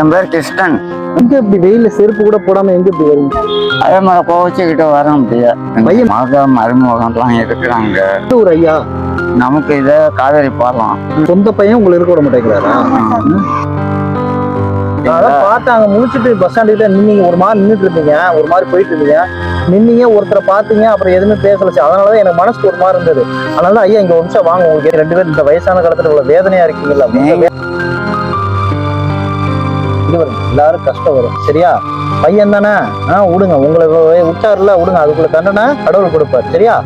என் பேர் கிருஷ்ணன். எங்க இப்படி வெயில்ல செருப்பு கூட போடாம எங்க இப்படி வருங்க அதே மாதிரி கோவச்சுக்கிட்டு வர முடியாது பையன். மக மருமகன்லாம் இருக்கிறாங்க. ஊர் ஐயா? நமக்கு இதை காவேரி பாலம். சொந்த பையன் உங்களை இருக்க விட மாட்டேங்கிறாரா? அதான் பார்த்தேன் அங்க முடிச்சுட்டு பஸ் ஸ்டாண்டு கிட்ட நின்னீங்க. ஒரு மாதிரி நின்றுட்டு இருந்தீங்க. ஒரு மாதிரி போயிட்டு இருந்தீங்க. நின்னீங்க ஒருத்தரை பார்த்தீங்க அப்புறம் எதுவுமே பேசலச்சு அதனாலதான் எனக்கு மனசுக்கு ஒரு மாதிரி இருந்தது. அதனால தான், ஐயா இங்க ஒரு நிமிஷம் வாங்க. உங்களுக்கு ரெண்டு பேரும் இந்த வயசான காலத்துல இவ்வளவு வேதனையா இது வரும் எல்லாரும் கஷ்டம் வரும் சரியா? பையன் தானே? ஆ விடுங்க. உங்களுக்கு வி- விடுங்க. அதுக்குள்ள தண்டனை கடவுள் கொடுப்பார். சரியா?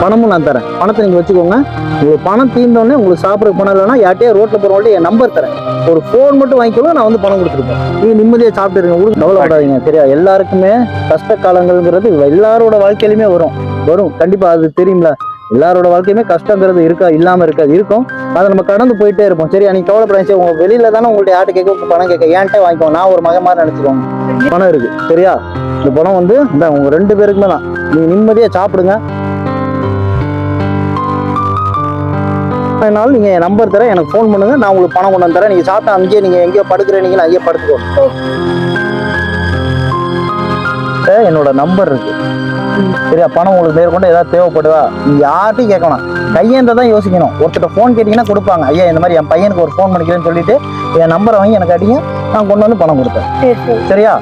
பணமும் நான் தரேன். பணத்தை நீங்க வச்சுக்கோங்க. உங்களுக்கு பணம் தீர்ந்தோடனே உங்களுக்கு சாப்பிட்ற பணம் இல்லைன்னா யார்ட்டையா ரோட்டில் போறவங்கள்ட்ட என் நம்பர் தரேன். ஒரு ஃபோன் மட்டும் வாங்கிக்கோங்க நான் வந்து பணம் கொடுத்துருப்பேன். நீங்கள் நிம்மதியா சாப்பிட்டுருங்க உங்களுக்கு கவலைப்படாதீங்க. சரியா? எல்லாருக்குமே கஷ்ட காலங்கள்ங்கிறது எல்லாரோட வாழ்க்கையிலுமே வரும். வரும். கண்டிப்பா. அது தெரியும்ல. எல்லாரோட வாழ்க்கையுமே கஷ்டங்கிறது இருக்கா? இல்லாம இருக்காது. இருக்கும். அதை நம்ம கடந்து போயிட்டே இருப்போம். சரியா? நீங்க கவலைப்படாதீங்க சரி, உங்க வெளியில தானே உங்கள்ட்ட யார்ட்ட கேட்க பணம் கேட்க ஏன்ட்டே வாங்கிக்கோங்க? நான் ஒரு மகன் மாதிரி நினைச்சுக்கோங்க பணம் இருக்கு. சரியா? இந்த பணம் வந்து இந்த உங்க ரெண்டு பேருக்குமே தான். நீங்க நிம்மதியா சாப்பிடுங்க. நாள் நீங்க என் நம்பர் தரேன். எனக்கு ஃபோன் பண்ணுங்க. நான் உங்களுக்கு பணம் கொண்டு வந்து தரேன். நீங்க சாப்பிட்டா அங்கேயே நீங்க எங்கேயோ படுக்கிறீங்க அங்கேயே படுத்துக்கோ என்னோட நம்பர் இருக்கு. சரியா? பணம் உங்களுக்கு மேற்கொண்டு ஏதாவது தேவைப்படுதா? நீங்க யார்ட்டையும் கேட்கணும் கையேந்த தான் யோசிக்கணும். ஒருத்தர் ஃபோன் கேட்டீங்கன்னா கொடுப்பாங்க. ஐயா இந்த மாதிரி என் பையனுக்கு ஒரு ஃபோன் பண்ணிக்கிறேன்னு சொல்லிட்டு என் நம்பரை வாங்கி எனக்கு அடிங்க. நான் கொண்டு வந்து பணம் கொடுப்பேன். சரி சரி. சரியா?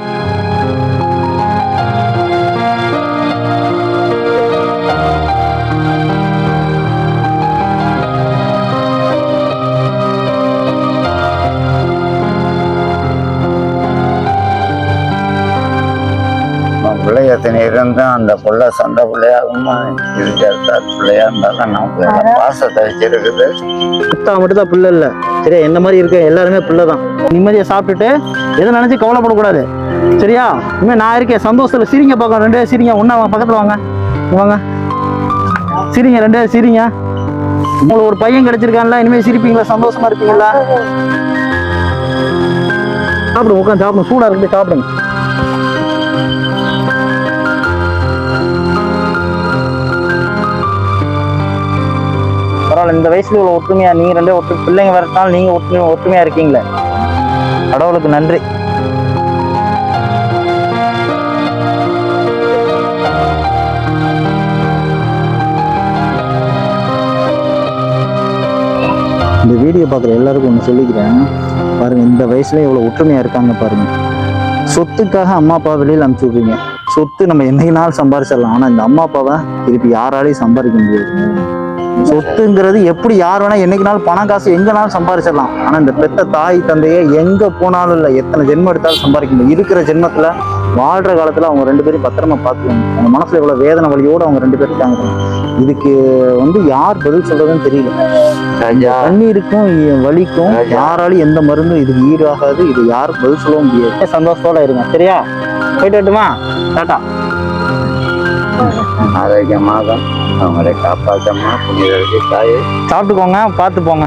விளையத்தின இருந்தும் அந்த புள்ள சண்டை பிள்ளையாகுமா இருக்கிறதா பிள்ளையா இருந்தாலும் நமக்கு அந்த பாசத்தை வச்சிருக்குது. குத்தா மட்டும் தான் பிள்ளை இல்ல. சரியா? என்ன மாதிரி இருக்க? எல்லாருமே பிள்ளை தான் நிம்மதியா சாப்பிட்டுட்டு எதை நினைச்சு கவலைப்படக்கூடாது. சரியா? இனிமே நான் இருக்கேன். சந்தோஷத்துல சிரிங்க பார்க்கலாம். ரெண்டு சிரிங்க. ஒண்ணா வாங்க. பக்கத்துல வாங்க. வாங்க. சிரிங்க. ரெண்டு சிரிங்க. உங்களுக்கு ஒரு பையன் கிடைச்சிருக்கான்ல. இனிமே சிரிப்பீங்களா? சந்தோஷமா இருப்பீங்களா? சாப்பிடுங்க. உட்காந்து சாப்பிடுங்க. சூடா இருக்கு. சாப்பிடுங்க. பரவாயில்ல இந்த வயசுல இவ்வளவு ஒற்றுமையா நீங்க ரெண்டே ஒற்று பிள்ளைங்க வரட்டாலும் நீங்க ஒற்றுமை ஒற்றுமையா இருக்கீங்களே. கடவுளுக்கு நன்றி. இந்த வீடியோ பார்க்குற எல்லாருக்கும் ஒன்று சொல்லிக்கிறேன். பாருங்க இந்த வயசுல இவ்வளோ ஒற்றுமையா இருக்காங்க பாருங்க. சொத்துக்காக அம்மா அப்பா வெளியில் அனுப்பிச்சு சொத்து நம்ம என்னைக்குனாலும் சம்பாரிச்சிடலாம். ஆனால் இந்த அம்மா அப்பாவை திருப்பி யாராலையும் சம்பாதிக்க முடியாது. சொத்துங்கிறது எப்படி யார் வேணா என்னைக்குனாலும் பணம் காசு எங்கனாலும் சம்பாரிச்சிடலாம். ஆனா இந்த பெத்த தாய் தந்தையை எங்க போனாலும் இல்லை எத்தனை ஜென்மம் எடுத்தாலும் சம்பாதிக்க முடியும். இருக்கிற ஜென்மத்துல வாழ்ற காலத்துல அவங்க ரெண்டு பேரும் பத்திரமா பார்த்துக்கணும். அவங்க மனசுல இவ்வளவு வேதனை வழியோட அவங்க ரெண்டு பேரும் இருக்காங்க இதுக்கு வந்து யார் பதில் சொல்றதுன்னு தெரியல. கண்ணீருக்கும் வலிக்கும் யாராலையும் எந்த மருந்தும் இதுக்கு ஈடாகாது. இது யாரும் பதில் சொல்லவும் முடியாது. சந்தோஷத்தோட இருங்க. சரியா? போயிட்டு வரட்டுமா? டாட்டா. ஆரோக்கியமாக. அவங்களை காப்பாற்றமா புனிதர்களுக்கு தாயே. சாப்பிட்டுக்கோங்க பார்த்து போங்க